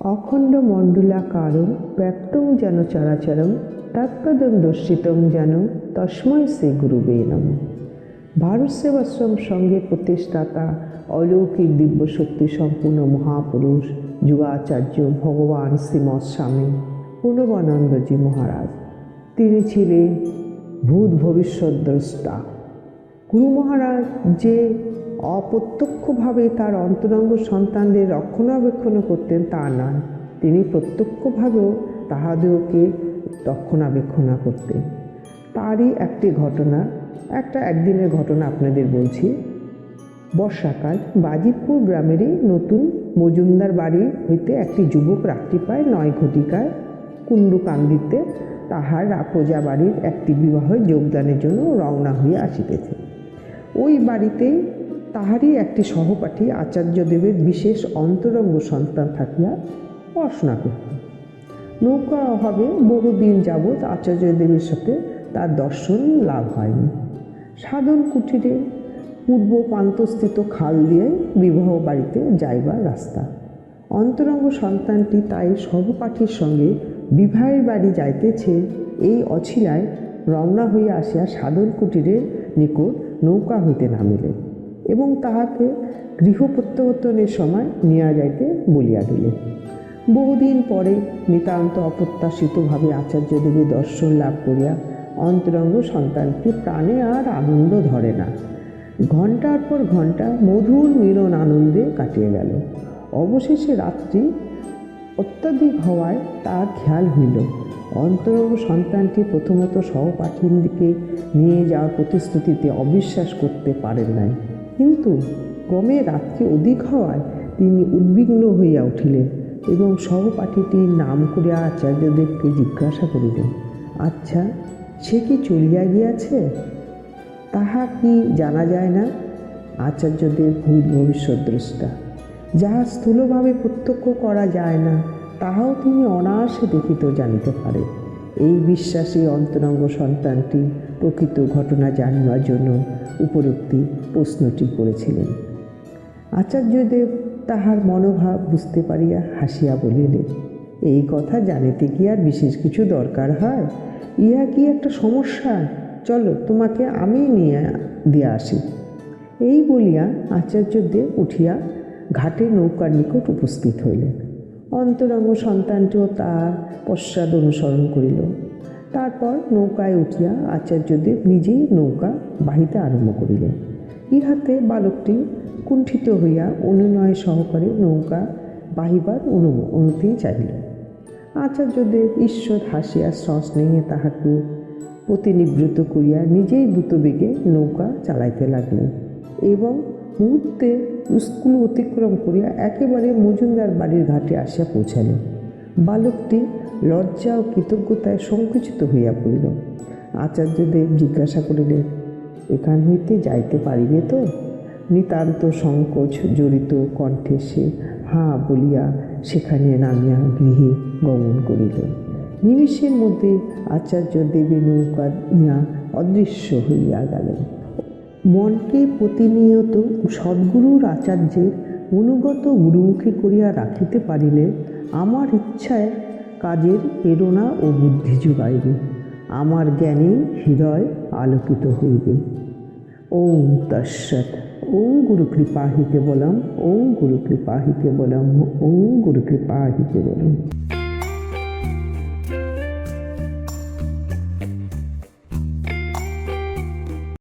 অখণ্ড মণ্ডলাকারং ব্যক্তং যেন চরাচরম তৎপদং দর্শিতং যেন তস্ময় শ্রী গুরুবে নম। ভারত সেবাশ্রম সঙ্গের প্রতিষ্ঠাতা অলৌকিক দিব্য শক্তি সম্পূর্ণ মহাপুরুষ যুগাচার্য ভগবান শ্রীমৎ স্বামী পূর্ণবানন্দজি মহারাজ। তিনি ছিলেন ভূত ভবিষ্যৎ দ্রষ্টা। গুরু মহারাজ যে অপ্রত্যক্ষভাবে তার অন্তরঙ্গ সন্তানদের রক্ষণাবেক্ষণ করতেন তা নয়। তিনি প্রত্যক্ষভাবেও তাহাদেরকে রক্ষণাবেক্ষণা করতেন। তারই একটি ঘটনা, একটা একদিনের ঘটনা আপনাদের বলছি। বর্ষাকাল বাজিতপুর গ্রামেরই নতুন মজুমদার বাড়ি হইতে একটি যুবক রাত্রি পায় নয় ঘটিকায় কুণ্ডুকান্দিতে তাহার প্রজা বাড়ির একটি বিবাহে যোগদানের জন্য রওনা হইয়া আসিতেছে। ওই বাড়িতেই তাহারই একটি সহপাঠী আচার্যদেবের বিশেষ অন্তরঙ্গ সন্তান থাকিয়া পড়াশোনা করত। নৌকা অভাবে বহুদিন যাবৎ আচার্যদেবের সাথে তার দর্শন লাভ হয়নি। সাধন কুটিরে পূর্ব প্রান্তস্থিত খাল দিয়ে বিবাহ বাড়িতে যাইবার রাস্তা। অন্তরঙ্গ সন্তানটি তাই সহপাঠীর সঙ্গে বিবাহের বাড়ি যাইতেছে, এই অছিলায় রওনা হইয়া আসিয়া সাধন কুটিরের নিকট নৌকা হইতে নামিলেন এবং তাহাকে গৃহ প্রত্যাবর্তনের সময় নিয়া যাইতে বলিয়া দিলেন বহুদিন পরে নিতান্ত অপ্রত্যাশিতভাবে আচার্যদেবের দর্শন লাভ করিয়া অন্তরঙ্গ সন্তানকে প্রাণে আর আনন্দ ধরে না। ঘণ্টার পর ঘণ্টা মধুর মিলন আনন্দে কাটিয়ে গেল। অবশেষে রাত্রি অত্যাধিক হওয়ায় তার খেয়াল হইল। অন্তরঙ্গ সন্তানটি প্রথমত সহপাঠীর দিকে নিয়ে যাওয়ার প্রতিশ্রুতিতে অবিশ্বাস করতে পারেন নাই। কিন্তু ক্রমে রাত্রি অধিক হওয়ায় তিনি উদ্বিগ্ন হইয়া উঠিলেন এবং সহপাঠীটির নাম করিয়া আচার্যদেবকে জিজ্ঞাসা করিলেন আচ্ছা সে কি চলিয়া গিয়াছে? তাহা কি জানা যায় না? আচার্যদেব ভূত ভবিষ্যৎ দ্রষ্টা যাহা স্থূলভাবে প্রত্যক্ষ করা যায় না, তাহাও তিনি অনায়াসে দেখিত জানিতে পারে এই বিশ্বাসী অন্তরঙ্গ সন্তানটি প্রকৃত ঘটনা জানিবার জন্য উপরোক্তি প্রশ্নটি করেছিলেন। আচার্যদেব তাহার মনোভাব বুঝতে পারিয়া হাসিয়া বলিলেন, এই কথা জানিতে কি আর বিশেষ কিছু দরকার হয়? ইহা কি একটা সমস্যা? চলো তোমাকে আমি নিয়ে দিয়ে আসি। এই বলিয়া আচার্যদেব উঠিয়া ঘাটে নৌকার নিকট উপস্থিত হইলেন। অন্তরঙ্গ সন্তানটিও তার পশ্চাদ অনুসরণ করিল। তারপর নৌকায় উঠিয়া আচার্যদেব নিজেই নৌকা বাহিতে আরম্ভ করিলেন। ইহাতে বালকটি কুণ্ঠিত হইয়া অনুনয় সহকারে নৌকা বাহিবার অনু অনুমতি চাহিল। আচার্যদেব ঈশ্বর হাসিয়া সস্নেহে তাহাকে প্রতিনিবৃত করিয়া নিজেই দ্রুতবেগে নৌকা চালাইতে লাগলেন এবং মুহূর্তে স্কুল অতিক্রম করিয়া একেবারে মজুমদার বাড়ির ঘাটে আসিয়া পৌঁছালেন বালকটি লজ্জা ও কৃতজ্ঞতায় সংকুচিত হইয়া পড়িল। আচার্যদেব জিজ্ঞাসা করিলেন, এখান হইতে যাইতে পারিবে তো? নিতান্ত সংকোচ জড়িত কণ্ঠে সে, হাঁ বলিয়া সেখানে নামিয়া গৃহে গমন করিল। নিমিষের মধ্যে আচার্য দেবী নৌকা নিয়া অদৃশ্য হইয়া গেলেন। মনকে প্রতিনিয়ত সদ্গুরুর আচার্যের অনুগত গুরুমুখী করিয়া রাখিতে পারিলে আমার ইচ্ছায় কাজের প্রেরণা ও বুদ্ধি যোগাইবে। আমার জ্ঞানে হৃদয় আলোকিত হইবে। ওম তৎসৎ। ওম গুরু কৃপা হি কেবলম। ওম গুরু কৃপা হি কেবলম। ওম গুরু কৃপা হি কেবলম।